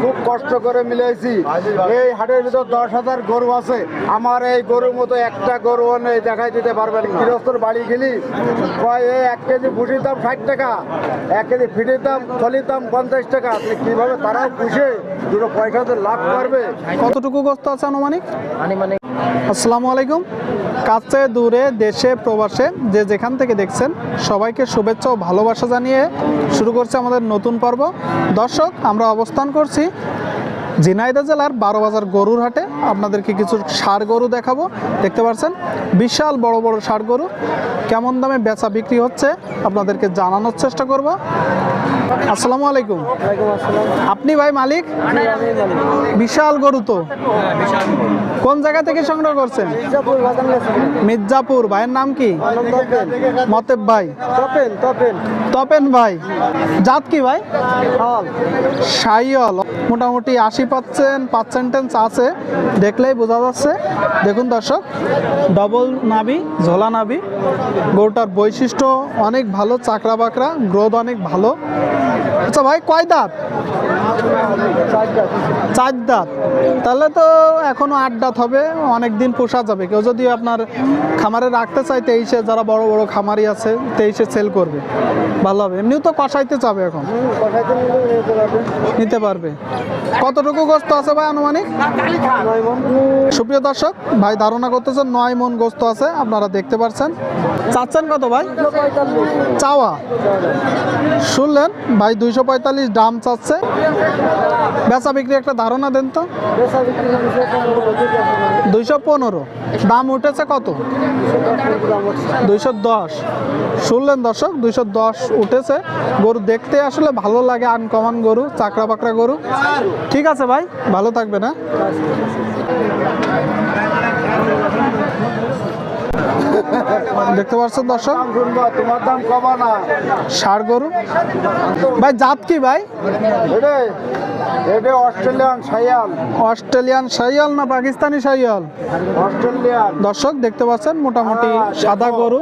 খুব কষ্ট করে মিলাইছি। এই হাটের ভিতর দশ হাজার গরু আছে। আমার এই গরুর মতো একটা গরু নেই দেখাই দিতে পারবেন না। গৃহস্থর বাড়ি গেলি কয় এই এক কেজি ভুসির দাম ষাট টাকা এক কেজি ফিটির দাম থলির দাম পঞ্চাশ টাকা। আপনি কীভাবে তারাও পুষে দুটো পয়সাতে লাভ করবে। কতটুকু গোস্ত আছে আনুমানিক? মানে আসসালামু আলাইকুম। কাছে, দূরে, দেশে, প্রবাসে যে যেখান থেকে দেখছেন, সবাইকে শুভেচ্ছা ও ভালোবাসা জানিয়ে শুরু করছে আমাদের নতুন পর্ব। দর্শক, আমরা অবস্থান করছি ঝিনাইদহ জেলার বারো বাজার গরুর হাটে। আপনাদেরকে কিছু ষাড় গরু দেখাবো। দেখতে পাচ্ছেন, বিশাল বড় বড় ষাড় গরু। কেমন দামে বেচা বিক্রি হচ্ছে, আপনাদেরকে জানানোর চেষ্টা করব। আসসালামু আলাইকুম। আপনি ভাই মালিক? বিশাল গরু তো। কোন জায়গা থেকে সংগ্রহ করছেন? মির্জাপুর। ভাইয়ের নাম কি? মতেব ভাই। তপেন ভাই। জাত কি ভাই? সাইয়ল মোটামুটি আশি পার্সেন্ট পার্সেন্টেন্স আছে। দেখলেই বোঝা যাচ্ছে। দেখুন দর্শক, ডবল নাবি ঝোলা নাবি গরুটার বৈশিষ্ট্য অনেক ভালো চাকরা বাকরা গ্রোথ অনেক ভালো। আচ্ছা ভাই, কয় দাঁত? চার দাঁত। তাহলে তো এখনও আট দাঁত হবে, অনেক দিন পোষা যাবে। কেউ যদি আপনার খামারে রাখতে চায়, তেইশে যারা বড় বড় খামারি আছে, তেইশে সেল করবে। ভালো হবে। এমনিও তো কষাইতে চাবে এখন। নিতে পারবে। কতটুকু গোস্ত আছে ভাই আনুমানিক? সুপ্রিয় দর্শক, ভাই ধারণা করতেছেন নয় মন গোস্ত আছে, আপনারা দেখতে পাচ্ছেন চাচ্ছেন কত ভাই? চাওয়া। শুনলেন, ভাই দুইশো পঁয়তাল্লিশ, দাম চাচ্ছে। বেচা বিক্রি একটা ধারণা দেন তো। দুইশো পনেরো, দাম উঠেছে কত? দুইশো দশ। শুনলেন দর্শক, দুইশো দশ উঠেছে। গরু দেখতে আসলে ভালো লাগে, আনকমন গরু চাকরা বাকরা গরু। ঠিক আছে ভাই, ভালো থাকবে না দেখতে পাচ্ছেন দর্শক? তোমার দাম কমা না। ষাড় গরু? ভাই জাত কি ভাই? এটা অস্ট্রেলিয়ান সাইয়াল অস্ট্রেলিয়ান শাইয়াল না পাকিস্তানি শাইয়াল অস্ট্রেলিয়ান। দর্শক দেখতে পাচ্ছেন মোটামুটি সাদা গরু।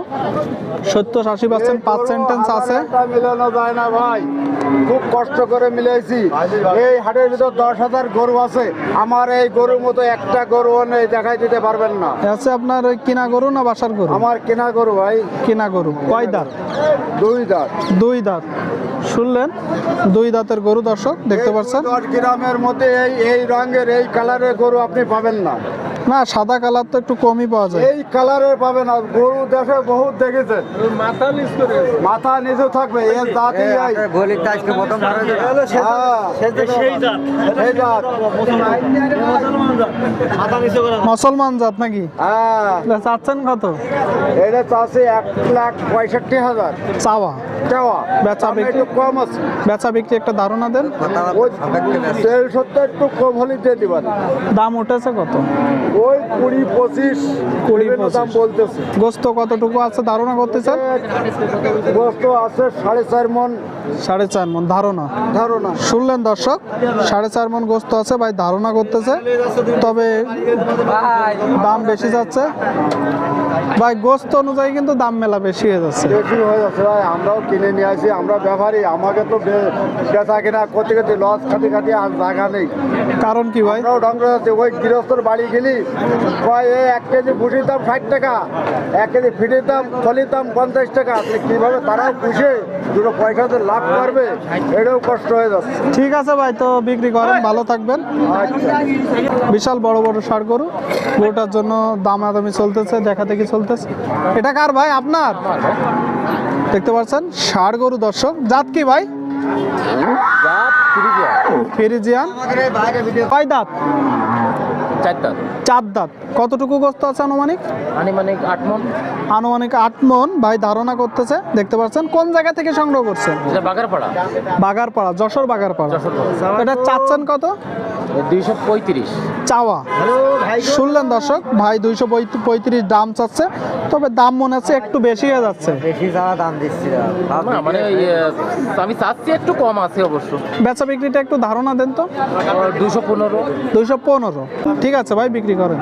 সত্তর আশি পার্সেন্ট পার্সেন্টেন্স আছে। মিলানো যায় না ভাই। খুব কষ্ট করে মিলাইছি। এই হাটের ভিতর দশ হাজার গরু আছে। আমার এই গরুর মতো একটা গরু নেই দেখাই দিতে পারবেন না। আছে আপনার ওই কিনা গরু না বাসার গরু? আমার কেনা গরু ভাই। কিনা গরু। কয় দাঁত? দুই দাঁত। দুই দাঁত। শুনলেন? দুই দাঁতের গরু, দর্শক, দেখতে পাচ্ছেন। দশ গ্রামের মধ্যে এই এই রঙের, এই কালারের গরু আপনি পাবেন না। না সাদা কালার তো একটু কমই পাওয়া যায়। এই কালারের পাবেন না গরু দেশে বহুত দেখেছেন মাথা নিচু থাকবে এর দাঁতই এই। হ্যাঁ, সেই জাত। মুসলমান জাত। নাকি? হ্যাঁ। চাচ্ছেন কত? এটা চাষে এক লাখ পঁয়ষট্টি হাজার। চাওয়া। চাওয়া। বেচা বিক্রি? একটু কম আছে। বেচা বিক্রি একটা ধারণা দেন। ওই তেল সত্তর একটু কম হলে দিয়ে দিবেন। দাম উঠেছে কত? ওই কুড়ি পঁচিশ কুড়ি, দাম বলতেছে। গোস্ত কতটুকু আছে? ধারণা করতে চান গোস্ত আছে সাড়ে চার মন। সাড়ে চার মন ধারণা? ধারণা। শুনলেন দর্শক সাড়ে চার মন গোস্ত আছে ভাই ধারণা করতেছে। তবে দাম বেশি যাচ্ছে। ভাই গোস্ত অনুযায়ী কিন্তু দাম মেলা বেশি হয়ে যাচ্ছে। বেশি হয়ে যাচ্ছে ভাই আমরাও কিনে নিয়ে আসি আমরা ব্যাপারী আমাকে তো বেচা কিনা করতে করতে লস খাতে খাতে আর জায়গা নেই। কারণ কি ভাই? আমরাও ঢঙ্গ যাচ্ছে ওই গৃহস্থর বাড়ি গেলি কয় এই এক কেজি ভুসির দাম ষাট টাকা এক কেজি ফিটের দাম থলির দাম পঞ্চাশ টাকা। কীভাবে তারাও পুষে দুটো পয়সা তো লাভ করবে এটাও কষ্ট হয়ে যাচ্ছে। ঠিক আছে ভাই তো বিক্রি করেন ভালো থাকবেন। আচ্ছা। বিশাল বড় বড় সার গরু গরুটার জন্য দামাদামি চলতেছে দেখা দেখি চলতেছে। এটা কার ভাই? আপনার? দেখতে পাচ্ছেন? ষাড় গরু দর্শক। জাত কি ভাই? ফিরিজিয়ান। কয় দাঁত? চার দাঁত। কতটুকু গোস্ত আছে আনুমানিক? আনুমানিক আট মন। আনুমানিক আট মন। ভাই ধারণা করতেছে। দেখতে পাচ্ছেন? কোন জায়গা থেকে সংগ্রহ করছেন? বাগারপাড়া। বাগারপাড়া। যশোর বাগারপাড়া। এটা চাচ্ছেন কত? দুইশো পঁয়ত্রিশ। চাওয়া। শুনলেন দর্শক ভাই দুইশো পঁয়ত্রিশ দাম চাচ্ছে তবে দাম মনে হচ্ছে একটু বেশি হয়ে যাচ্ছে। মানে আমি চাচ্ছি একটু কম আছে অবশ্য। বেচা বিক্রিটা একটু ধারণা দেন তো। দুশো পনেরো। দুশো পনেরো। ঠিক আছে ভাই বিক্রি করেন।